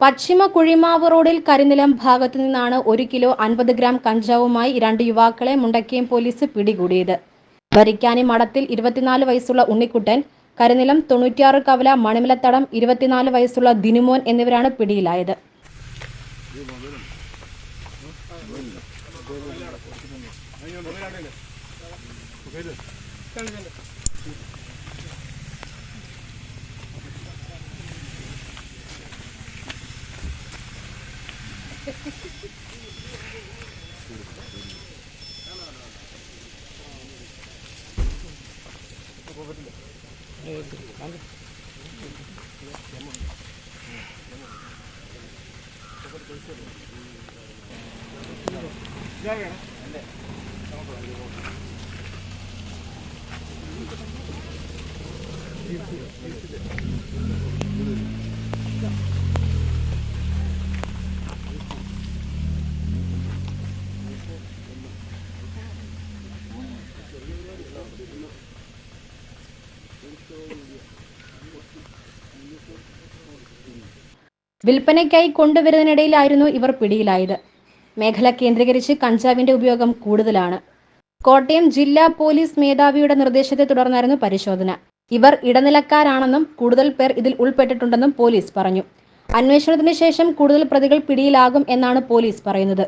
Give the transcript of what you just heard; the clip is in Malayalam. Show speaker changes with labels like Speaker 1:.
Speaker 1: പശ്ചിമ കുഴിമാവ് റോഡിൽ കരിനിലം ഭാഗത്തു നിന്നാണ് ഒരു കിലോ അൻപത് ഗ്രാം കഞ്ചാവുമായി രണ്ട് യുവാക്കളെ മുണ്ടക്കയം പോലീസ് പിടികൂടിയത്. വരിക്കാനി മഠത്തിൽ ഇരുപത്തിനാല് വയസ്സുള്ള ഉണ്ണിക്കുട്ടൻ കരിനിലം തൊണ്ണൂറ്റിയാറ് കവല മണിമലത്തടം ഇരുപത്തിനാല് വയസ്സുള്ള ദിനുമോൻ എന്നിവരാണ് പിടിയിലായത്. Gracias. വിൽപ്പനയ്ക്കായി കൊണ്ടുവരുന്നതിനിടയിലായിരുന്നു ഇവർ പിടിയിലായത്. മേഖല കേന്ദ്രീകരിച്ച് കഞ്ചാവിന്റെ ഉപയോഗം കൂടുതലാണ്. കോട്ടയം ജില്ലാ പോലീസ് മേധാവിയുടെ നിർദ്ദേശത്തെ തുടർന്നായിരുന്നു പരിശോധന. ഇവർ ഇടനിലക്കാരാണെന്നും കൂടുതൽ പേർ ഇതിൽ ഉൾപ്പെട്ടിട്ടുണ്ടെന്നും പോലീസ് പറഞ്ഞു. അന്വേഷണത്തിന് ശേഷം കൂടുതൽ പ്രതികൾ പിടിയിലാകും എന്നാണ് പോലീസ് പറയുന്നത്.